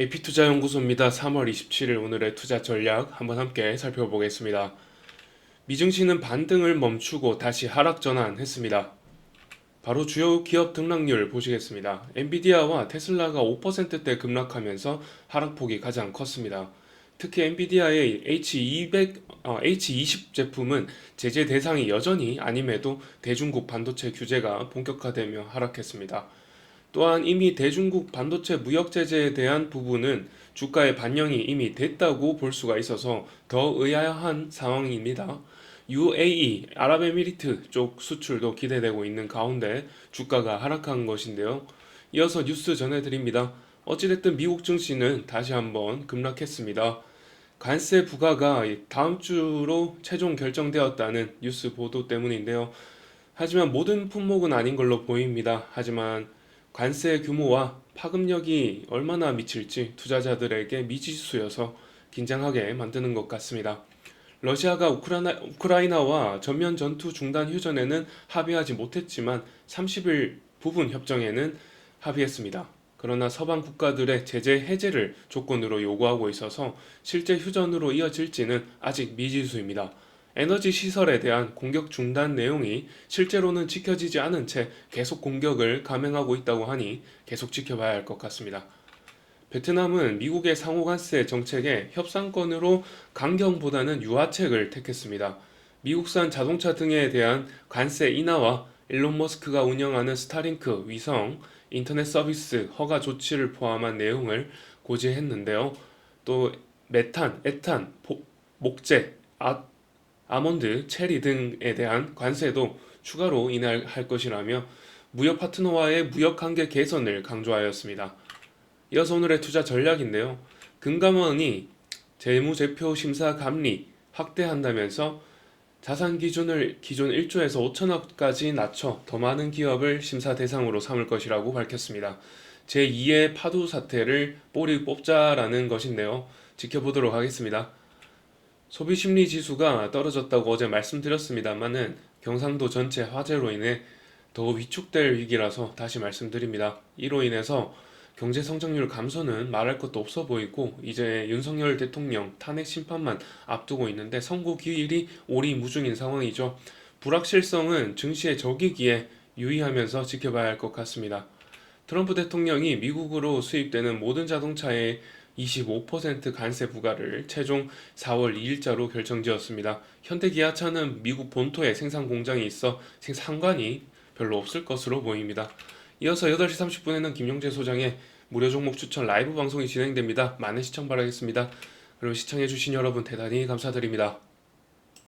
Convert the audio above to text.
AP투자연구소입니다. 3월 27일 오늘의 투자 전략 한번 함께 살펴보겠습니다. 미증시는 반등을 멈추고 다시 하락 전환했습니다. 바로 주요 기업 등락률 보시겠습니다. 엔비디아와 테슬라가 5%대 급락하면서 하락폭이 가장 컸습니다. 특히 엔비디아의 H200, 어, H20 제품은 제재 대상이 여전히 아님에도 대중국 반도체 규제가 본격화되며 하락했습니다. 또한 이미 대중국 반도체 무역 제재에 대한 부분은 주가의 반영이 이미 됐다고 볼 수가 있어서 더 의아한 상황입니다. UAE, 아랍에미리트 쪽 수출도 기대되고 있는 가운데 주가가 하락한 것인데요. 이어서 뉴스 전해드립니다. 어찌됐든 미국 증시는 다시 한번 급락했습니다. 관세 부과가 다음 주로 최종 결정되었다는 뉴스 보도 때문인데요. 하지만 모든 품목은 아닌 걸로 보입니다. 하지만 관세 규모와 파급력이 얼마나 미칠지 투자자들에게 미지수여서 긴장하게 만드는 것 같습니다. 러시아가 우크라이나, 우크라이나와 전면 전투 중단 휴전에는 합의하지 못했지만 30일 부분 협정에는 합의했습니다. 그러나 서방 국가들의 제재 해제를 조건으로 요구하고 있어서 실제 휴전으로 이어질지는 아직 미지수입니다. 에너지 시설에 대한 공격 중단 내용이 실제로는 지켜지지 않은 채 계속 공격을 감행하고 있다고 하니 계속 지켜봐야 할 것 같습니다. 베트남은 미국의 상호관세 정책에 협상권으로 강경보다는 유화책을 택했습니다. 미국산 자동차 등에 대한 관세 인하와 일론 머스크가 운영하는 스타링크 위성 인터넷 서비스 허가 조치를 포함한 내용을 고지했는데요. 또 메탄, 에탄, 보- 목재, 아, 아몬드, 체리 등에 대한 관세도 추가로 인하할 것이라며 무역 파트너와의 무역 관계 개선을 강조하였습니다. 이어서 오늘의 투자 전략인데요. 금감원이 재무제표 심사 감리 확대한다면서 자산 기준을 기존 1조에서 5천억까지 낮춰 더 많은 기업을 심사 대상으로 삼을 것이라고 밝혔습니다. 제2의 파도 사태를 뿌리 뽑자라는 것인데요. 지켜보도록 하겠습니다. 소비 심리 지수가 떨어졌다고 어제 말씀드렸습니다만은 경상도 전체 화재로 인해 더 위축될 위기라서 다시 말씀드립니다. 이로 인해서 경제 성장률 감소는 말할 것도 없어 보이고 이제 윤석열 대통령 탄핵 심판만 앞두고 있는데 선고 기일이 오리무중인 상황이죠. 불확실성은 증시의 적이기에 유의하면서 지켜봐야 할 것 같습니다. 트럼프 대통령이 미국으로 수입되는 모든 자동차에 25% 관세 부과를 최종 4월 2일자로 결정지었습니다. 현대기아차는 미국 본토에 생산 공장이 있어 상관이 별로 없을 것으로 보입니다. 이어서 8시 30분에는 김용재 소장의 무료 종목 추천 라이브 방송이 진행됩니다. 많은 시청 바라겠습니다. 그럼 시청해주신 여러분 대단히 감사드립니다.